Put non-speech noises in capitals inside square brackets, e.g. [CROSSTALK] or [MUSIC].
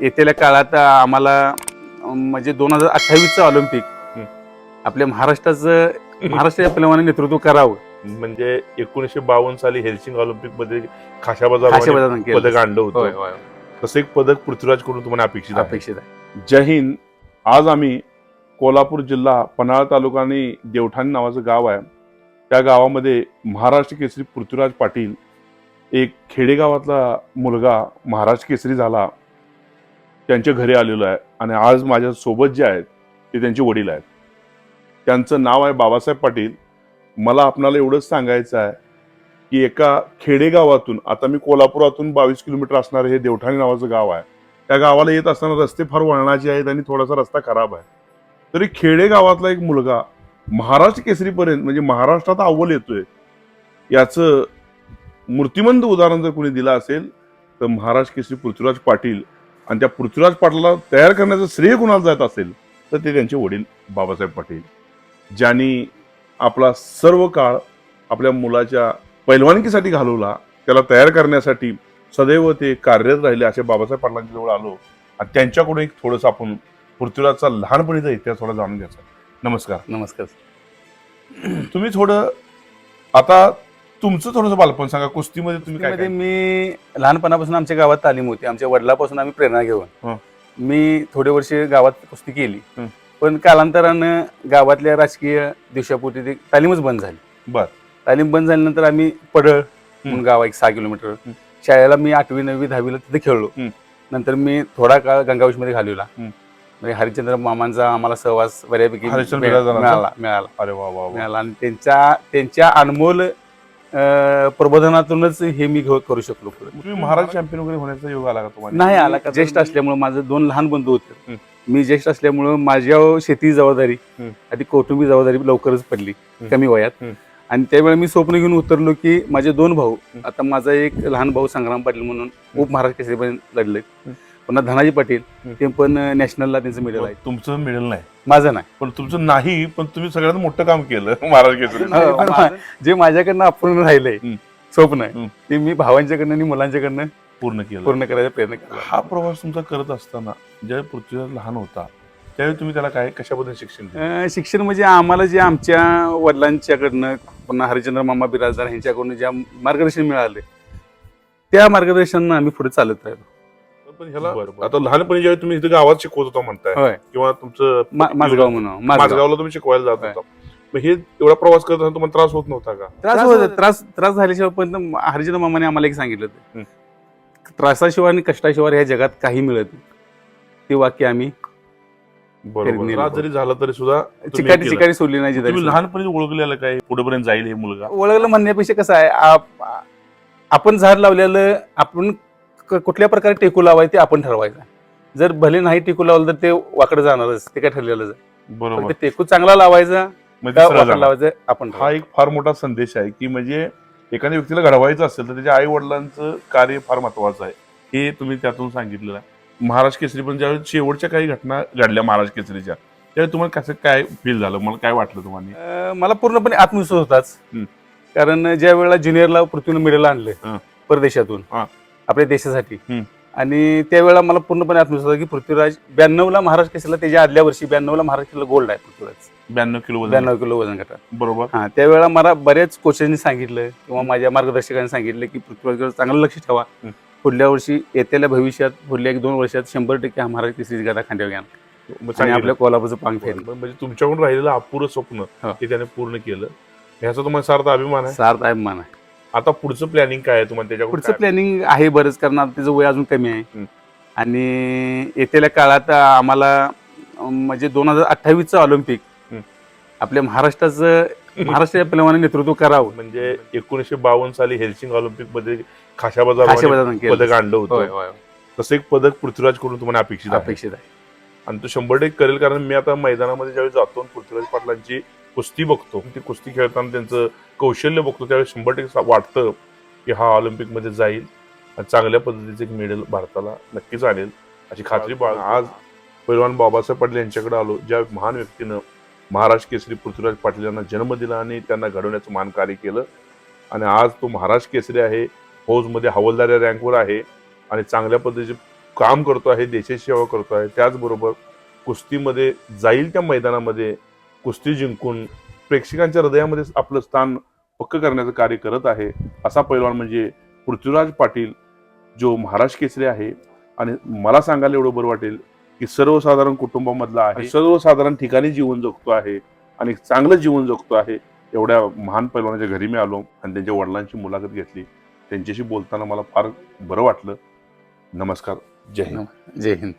येत्याल्या काळात आम्हाला म्हणजे दोन हजार अठ्ठावीसचं ऑलिम्पिक. हं. आपल्या महाराष्ट्राचं महाराष्ट्राच्या पैलवानाने नेतृत्व करावं. म्हणजे एकोणीसशे बावन्न साली हेल्सिंग ऑलिम्पिकमध्ये खाशा बाजार. पदक आणलं होतं. तसं एक पदक पृथ्वीराजकडून तुम्हाला अपेक्षित आहे. अपेक्षित आहे. जय हिंद. आज आम्ही कोल्हापूर जिल्हा पन्हाळा तालुका आणि देवठाण नावाचं गाव आहे. त्या गावामध्ये महाराष्ट्र केसरी पृथ्वीराज पाटील एक खेडेगावातला मुलगा महाराष्ट्र केसरी झाला. त्यांच्या घरी आलेलो आहे आणि आज माझ्या सोबत जे आहेत ते त्यांचे वडील आहेत. त्यांचं नाव आहे बाबासाहेब पाटील. मला आपणाला एवढंच सांगायचं आहे की एका खेडेगावातून आता मी कोल्हापुरातून बावीस किलोमीटर असणारं हे देवठाणी नावाचं गाव आहे. त्या गावाला येत असताना रस्ते फार वळणाचे आहेत आणि थोडासा रस्ता खराब आहे. तरी खेडेगावातला एक मुलगा महाराष्ट्र केसरीपर्यंत म्हणजे महाराष्ट्रात अव्वल येतोय याचं मूर्तिमंत उदाहरण जर कोणी दिलं असेल तर महाराष्ट्र केसरी पृथ्वीराज पाटील आणि त्या पृथ्वीराज पाटलाला तयार करण्याचं श्रेय कोणाला जात असेल तर ते त्यांचे वडील बाबासाहेब पाटील ज्यांनी आपला सर्व काळ आपल्या मुलाच्या पैलवानकीसाठी घालवला त्याला तयार करण्यासाठी सदैव ते कार्यरत राहिले असे बाबासाहेब पाटलांच्या जवळ आलो. आणि त्यांच्याकडून एक थोडंसं आपण पृथ्वीराजचा लहानपणीचा इतिहास थोडा जाणून घ्यायचा. नमस्कार. नमस्कार तुम्ही थोडं आता तुमचं थोडंसं बालपण सांगा कुस्तीमध्ये तुम्ही काय मध्ये काय? मी लहानपणापासून आमच्या गावात तालीम होती. आमच्या वडिलापासून आम्ही प्रेरणा घेऊन. मी थोडे वर्ष गावात कुस्ती केली. पण कालांतरानं गावातल्या राजकीय दिवसापोटी ती तालीमच बंद झाली. बर. तालीम बंद झाल्यानंतर आम्ही पडळ म्हणून गाव आहे एक सहा किलोमीटर. हं. शाळेला मी आठवी नववी दहावीला तिथे खेळलो. हं. नंतर मी थोडा काळ गंगावेशमध्ये घालवला. हं. म्हणजे हरिश्चंद्र मामांचा आम्हाला सहवास बऱ्यापैकी हरिश्चंद्र मिळा- बिराजदारांचा? मिळाला मिळाला. अरे वा वा वा. मिळाला. आणि त्यांच्या त्यांच्या अनमोल प्रबोधनातूनच हे मी करू शकलो तुम्ही महाराज चॅम्पियन वगैरे होण्याचा योग आला का तुम्हाला नाही आला का ज्येष्ठ असल्यामुळे माझं दोन लहान बंधू होते. मी ज्येष्ठ असल्यामुळं माझ्या शेती जबाबदारी. आणि कौटुंबिक जबाबदारी लवकरच पडली. कमी वयात. आणि त्यावेळी मी स्वप्न घेऊन उतरलो की माझे दोन भाऊ. आता माझा एक लहान भाऊ संग्राम पाटील म्हणून उप महाराष्ट्र केसरीपर्यंत लढले. पुन्हा धनाजी पाटील. ते पण नॅशनलला त्यांचं मेडल आहे. तुमचं मिळेल नाही. माझं नाही. पण तुमचं नाही पण तुम्ही सगळ्यात मोठं काम केलं महाराज केसरी हो, [LAUGHS] जे माझ्याकडनं अपूर्ण राहिलंय. स्वप्न. आहे ते मी भावांच्याकडनं आणि मुलांच्याकडनं पूर्ण केलं. पूर्ण करायचा प्रयत्न केला. हा प्रवास तुमचा करत असताना ज्यावेळी पृथ्वीराज लहान होता त्यावेळी तुम्ही त्याला काय कशाबद्दल शिक्षण दिलं? अं, शिक्षण म्हणजे आम्हाला जे आमच्या वडिलांच्याकडनं पुन्हा हरिचंद्र मामा बिराजदार यांच्याकडून ज्या मार्गदर्शन मिळाले त्या मार्गदर्शनानं आम्ही पुढे चालत राहिलो. पण ह्याला आता लहानपणी ज्यावेळी तुम्ही इथे गावात शिकवत होता म्हणताय होय. किंवा तुमचं मा- माझगाव म्हणून माझगाव. माझगावला तुम्ही शिकवायला जात. होता. मग हे एवढा प्रवास करत असताना तुम्हाला त्रास होत नव्हता का? त्रास त्रास होत होत त्रास त्रास झाल्याशिवाय पण हरिचंद्र मामाने आम्हाला एक सांगितलं. होतं. त्रासाशिवाय आणि कष्टाशिवाय ह्या जगात काही मिळत नाही. ते वाक्य आम्ही बरोबर. त्रास जरी झाला तरी सुद्धा तुम्ही चिकाटी केलं. चिकाटी सोडली नाही तुम्ही जिथं लहानपणी ओळखलेलं काय? पुढेपर्यंत जाईल हे मुलगा? ओळखलं म्हणण्यापेक्षा कसं आहे आप- आपण झाड लावलेलं आपण क- कुठल्या प्रकारे टेकू लावायचं ते आपण ठरवायचं जर भले नाही टेकू लावलं तर ते वाकडं जाणारच ते काय ठरलेलंच आहे पण बरोबर ते टेकू चांगला लावायचा म्हणजे का वाकडं जाणार. लावायचं आपण हा ठरवायचं. एक फार मोठा संदेश आहे की म्हणजे एखाद्या व्यक्तीला घडवायचं असेल तर त्याच्या आई वडिलांचं कार्य फार महत्वाचं आहे हे तुम्ही त्यातून सांगितलेलं आहे महाराज केसरी पण ज्यावेळी शेवटच्या काही घटना घडल्या महाराज केसरीच्या त्यावेळी तुम्हाला कसं काय फील झालं मला काय वाटलं तुम्हाला अं, मला पूर्णपणे आत्मविश्वास होताच. कारण ज्या वेळेला ज्युनियरला पृथ्वीनं मेडल आणले हं. परदेशातून हां. आपल्या देशासाठी. आणि त्यावेळेला मला पूर्णपणे आत्मविश्वास होता की पृथ्वीराज ब्याण्णवला महाराष्ट्र केसरीला त्याच्या आदल्या वर्षी ब्याण्णवला महाराष्ट्र केसरीला गोल्ड आहे पृथ्वीराज. ब्याण्णव किलो ब्याण्णव किलो वजन गटात. बरोबर. हा त्यावेळेला मला बऱ्याच कोचेसनी सांगितलं किंवा माझ्या मार्गदर्शकांनी सांगितलं की पृथ्वीवर चांगलं लक्ष ठेवा. पुढल्या वर्षी येत्याला भविष्यात पुढल्या एक दोन वर्षात शंभर टक्के हा महाराज केसरी गदा खांद्यावर घ्या. आपल्या कोल्हापूरचं पांग फेर म्हणजे तुमच्याकडून राहिलेलं अपुरं स्वप्न हा. ते त्याने पूर्ण केलं. ह्याचा तुम्हाला सार्थ अभिमान आहे? सार्थ आहे मान आहे. आता पुढचं प्लॅनिंग काय आहे तुम्हाला त्याच्याकडून पुढचं? प्लॅनिंग आहे बरंच कारण आता त्याचं वय अजून कमी आहे हं. आणि येत्याल्या काळात आम्हाला अं, म्हणजे दोन हजार अठ्ठावीसचं ऑलिम्पिक हं. आपल्या महाराष्ट्राचं महाराष्ट्राच्या पैलवानाने नेतृत्व करावं म्हणजे एकोणीसशे बावन्न साली हेल्सिंग ऑलिम्पिकमध्ये खाशा बाजार केलं. पदक आणलं होय होतं होय तसं एक पदक पृथ्वीराजकडून तुम्हाला अपेक्षित आहे अपेक्षित आहे आणि तो शंभर टक्के करेल कारण मी आता मैदानामध्ये ज्यावेळी जातो आणि पृथ्वीराज पाटलांची कुस्ती बघतो ती कुस्ती खेळताना त्यांचं कौशल्य बघतो त्यावेळी शंभर टक्के वाटतं की हा ऑलिम्पिकमध्ये जाईल. आणि चांगल्या पद्धतीचे एक मेडल भारताला नक्कीच आणेल अशी खात्री बाळ आज पैलवान बाबासाहेब पाटील यांच्याकडे आलो. ज्या महान व्यक्तीनं महाराष्ट्र केसरी पृथ्वीराज पाटील यांना जन्म दिला आणि त्यांना घडवण्याचं मान कार्य केलं. आणि आज तो महाराष्ट्र केसरी आहे फौजमध्ये हवालदार या रँकवर आहे आणि चांगल्या पद्धतीचे काम करतो आहे देशाची सेवा करतो आहे. त्याचबरोबर कुस्तीमध्ये जाईल त्या मैदानामध्ये कुस्ती जिंकून प्रेक्षकांच्या हृदयामध्ये आपलं स्थान पक्क करण्याचं कार्य करत आहे असा पैलवान म्हणजे पृथ्वीराज पाटील जो महाराष्ट्र केसरी आहे. आणि मला सांगायला एवढं बरं वाटेल की सर्वसाधारण कुटुंबामधला आहे. सर्वसाधारण ठिकाणी जीवन जगतो आहे आणि चांगलं जीवन जगतो आहे एवढ्या महान पैलवानाच्या घरी मी आलो आणि त्यांच्या वडिलांची मुलाखत घेतली. त्यांच्याशी बोलताना मला फार बरं वाटलं. नमस्कार. जय हिंद. जय हिंद.